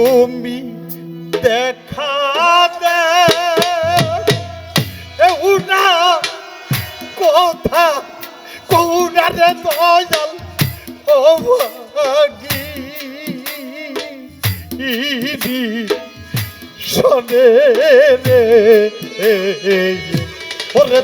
তুমি দেখা দে উনা কথা কৌনারে দয়াল ও ভাগি ইদি শোনে রে ওরে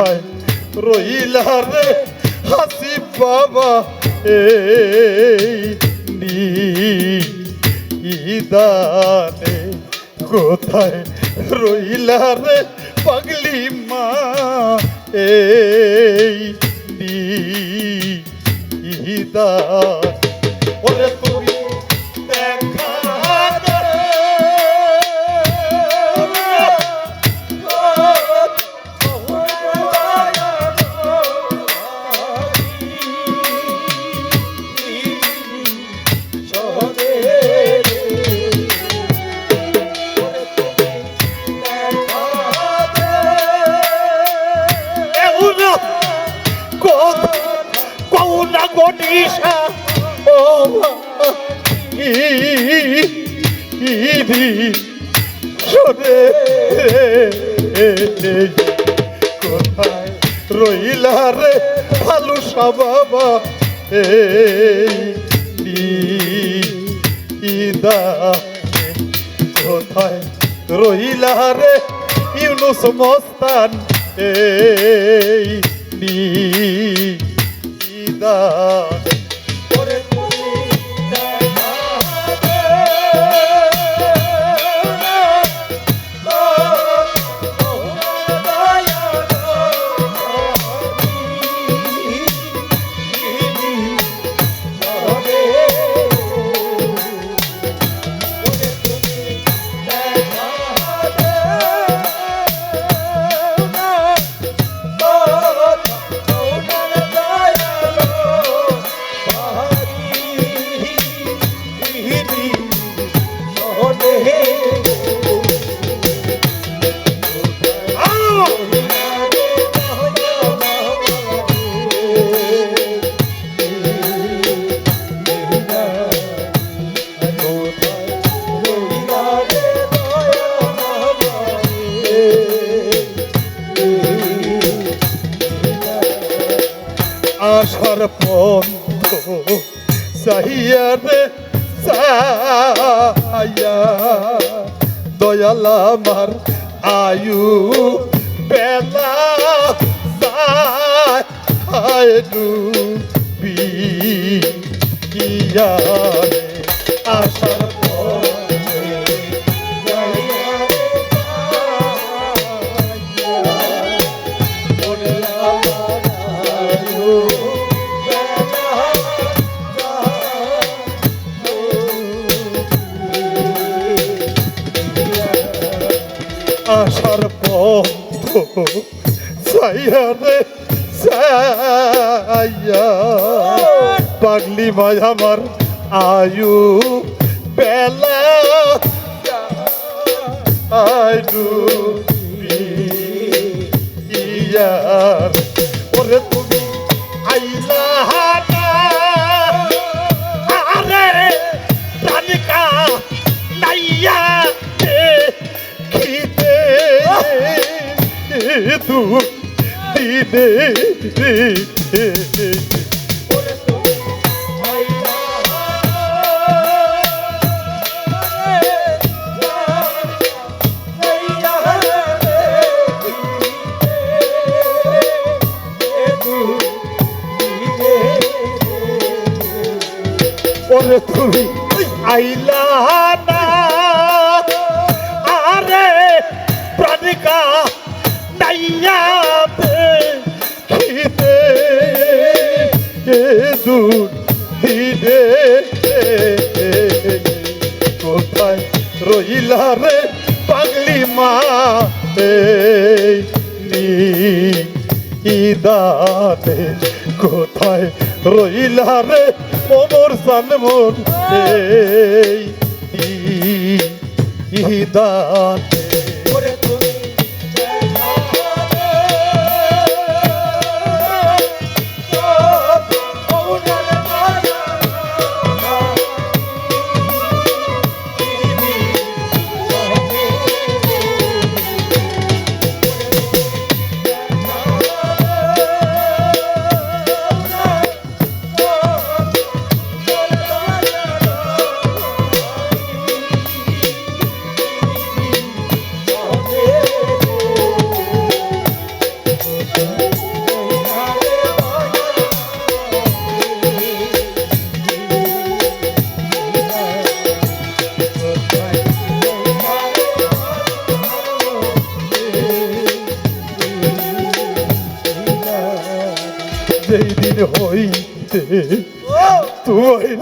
কোথায় রইলা রে হাসি বাবা এই ইদানে কোথায় রইলা রে পাগলি মা এই ইদান কোন গনিশা ও ইদি শোনে কোথায় রইলা রে ভালো বাবা এই ইদা কোথায় রইলা রে ইউনুস মস্তান এই পন্থ সাহিয়া রে সায়া দয়াল আমার আয়ু বেলা সায়ু সাইয়া পাগলি মাঝ আমার আয়ু বেলা। আয়ু ইয়ার ওরে তুমি আইলা আরে নাইয়া খিতে তু আইলা না। আরে প্রাণিকা নাইয়া দূর দিনে কোথায় রইলা রে পাগলি মা? ইদাতে কোথায় রইলা রে ওমর সানমোর এই হইতে তোমায়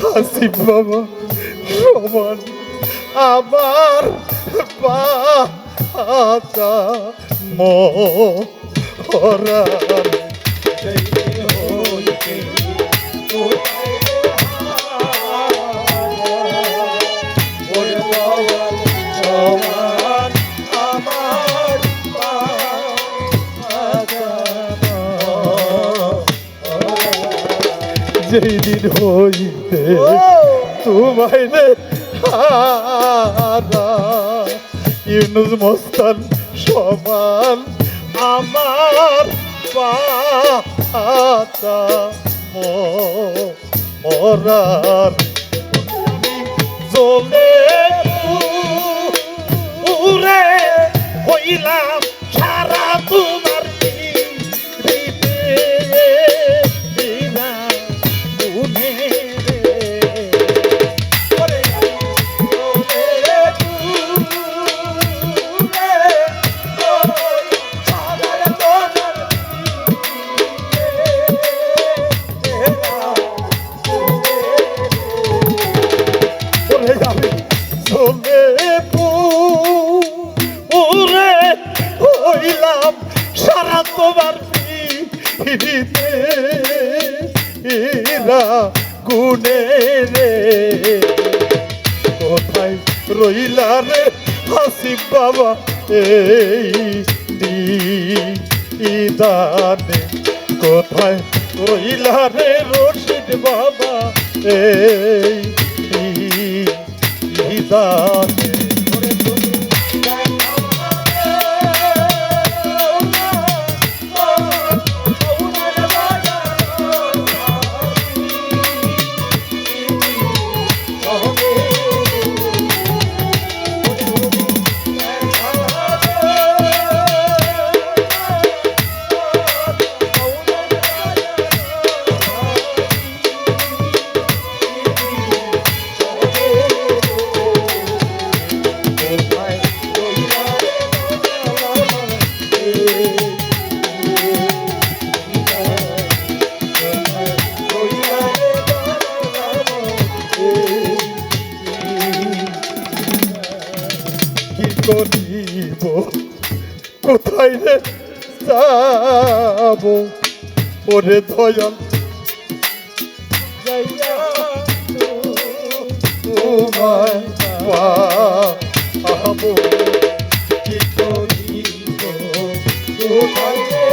হাসিব বাবা সমান আমার পাতা মরার হইতে তোমায় ইউনুস মস্তান সমান আমার পাতা মরার জলে উরে হইলাম। বাবা এই দিদানে কোথায় রইলা রে রশিদ বাবা এই ইদানে কোথায় যাব ওরে যাইয়া তোমায় পাবো। কি করিব কোথায় রে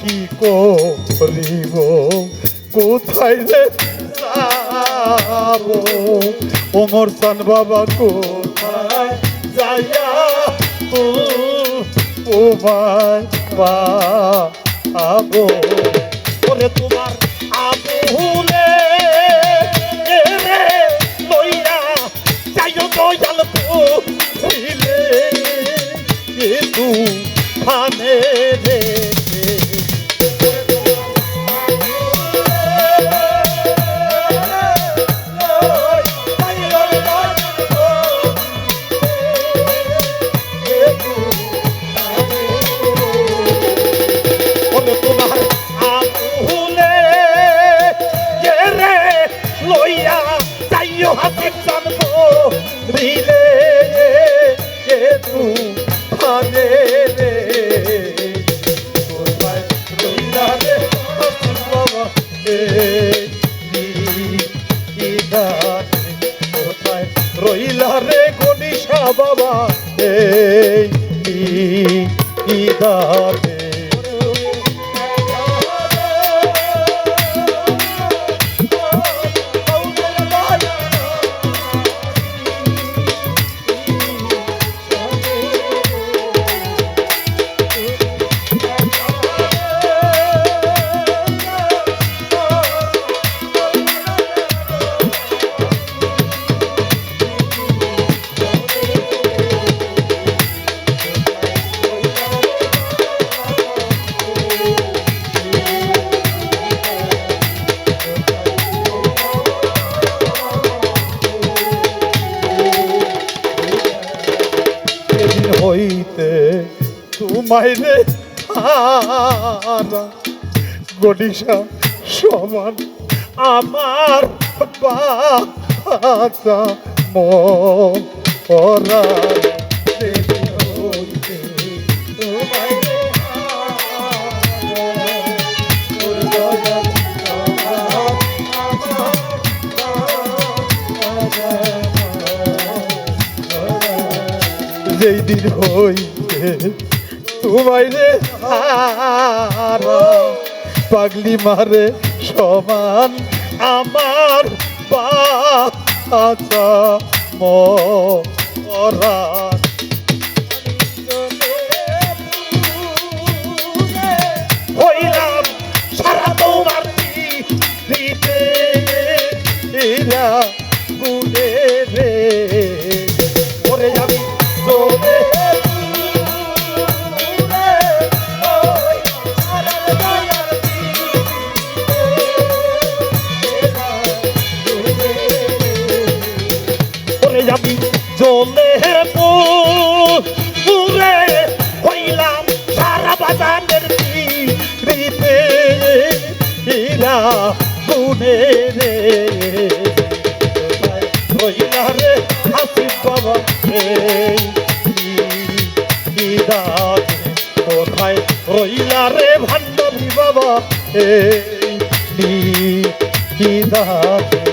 কি করিব? কোথায় রে যাব? ওমর সান বাবা কোথায় যাইয়া ও তোমায় পাবো। ওরে তোমার আবুলে লইয়া যাইও হইতে তোমায় রে গডিসা সমান আমার বাতা মরা যেই দিন হইতে তোমায় রে পাগলি মারে সমান আমার বাচ্চা মরা হইলাম সারা তোমার হাসি বাবা রে ইদাত কোথায় হইলা রে ভান্ডবী বাবা এই ইদাত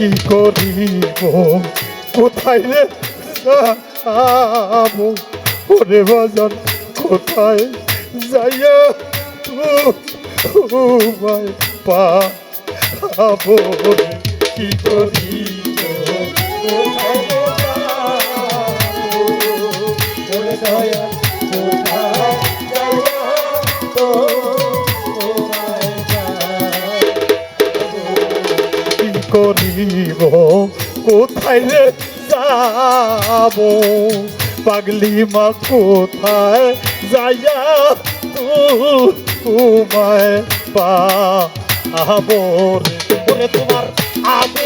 কি করিব? কোথায় রে যাব? ওরে বাজার কোথায় যাইয়া তোমায় পাবো? কি করিব? কোথায় করিব কোথায় রে যাব? পাগলি মা কোথায় যাইয়া তোমায় পাবো রে? তোমার আবুলে